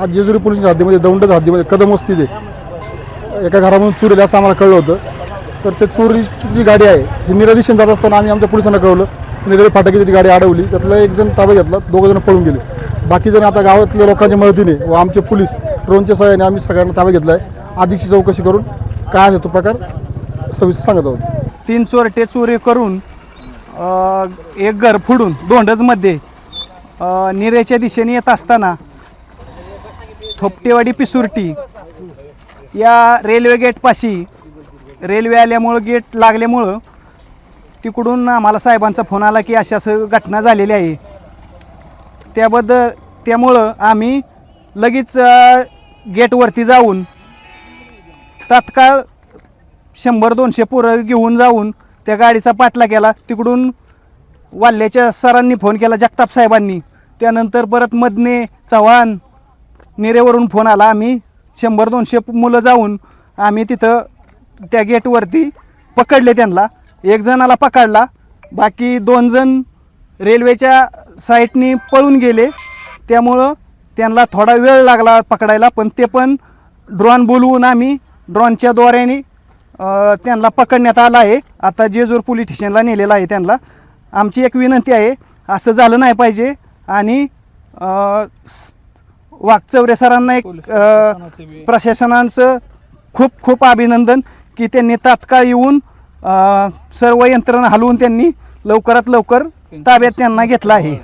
हा जेजुरी पोलीस हद्दीमध्ये दौंडच हद्दीमध्ये कदम असते ते एका घरामधून चोरी असं आम्हाला कळलं होतं. तर ते चोरीची जी गाडी आहे. ही निरदिशन जात असताना आम्ही आमच्या पोलिसांना कळवलं. आणि फाटकी ती गाडी अडवली. त्यातला एक जण ताबा घेतला. दोघं जण पळून गेले. बाकी जण आता गावातल्या लोकांच्या मदतीने व आमचे पोलीस ड्रोनच्या सहाय्याने आम्ही सगळ्यांना ताब्यात घेतला आहे आधीची चौकशी करून काय आहे तो प्रकार सविस्तर सांगत आहोत. तीन चोरटे चोरी करून अ, एक घर फुडून दोंडजमध्ये अ, निरेच्या दिशेने येत असताना थोपटेवाडी पिसुर्टी. या रेल्वे गेटपाशी रेल्वे आल्यामुळं गेट लागल्यामुळं तिकडून आम्हाला साहेबांचा फोन आला की अशा असं घटना झालेली आहे. त्याबद्दल त्यामुळं आम्ही लगेच गेटवरती जाऊन तात्काळ शंभर दोनशे पोरं घेऊन जाऊन त्या गाडीचा पाठला केला. तिकडून वाल्ल्याच्या सरांनी फोन केला जगताप साहेबांनी. त्यानंतर परत मदने चव्हाण निरेवरून फोन आला आम्ही शंभर दोनशे मुलं जाऊन आम्ही तिथं त्या गेटवरती पकडले त्यांना. एक जणाला पकडला बाकी दोन जण रेल्वेच्या साईटनी पळून गेले. त्यामुळं त्यांना थोडा वेळ लागला पकडायला पण ते पण ड्रॉन बोलवून आम्ही ड्रॉनच्या द्वारेने त्यांना पकडण्यात आला आहे. आता जेजूर पोलीस स्टेशनला नेलेला आहे त्यांना. आमची एक विनंती आहे असं झालं नाही पाहिजे आणि वाघचौरे सरांना एक प्रशासनाचं खूप खूप अभिनंदन की त्यांनी तात्काळ येऊन सर्व यंत्रणा हलवून त्यांनी लवकरात लवकर ताब्यात त्यांना घेतलं आहे.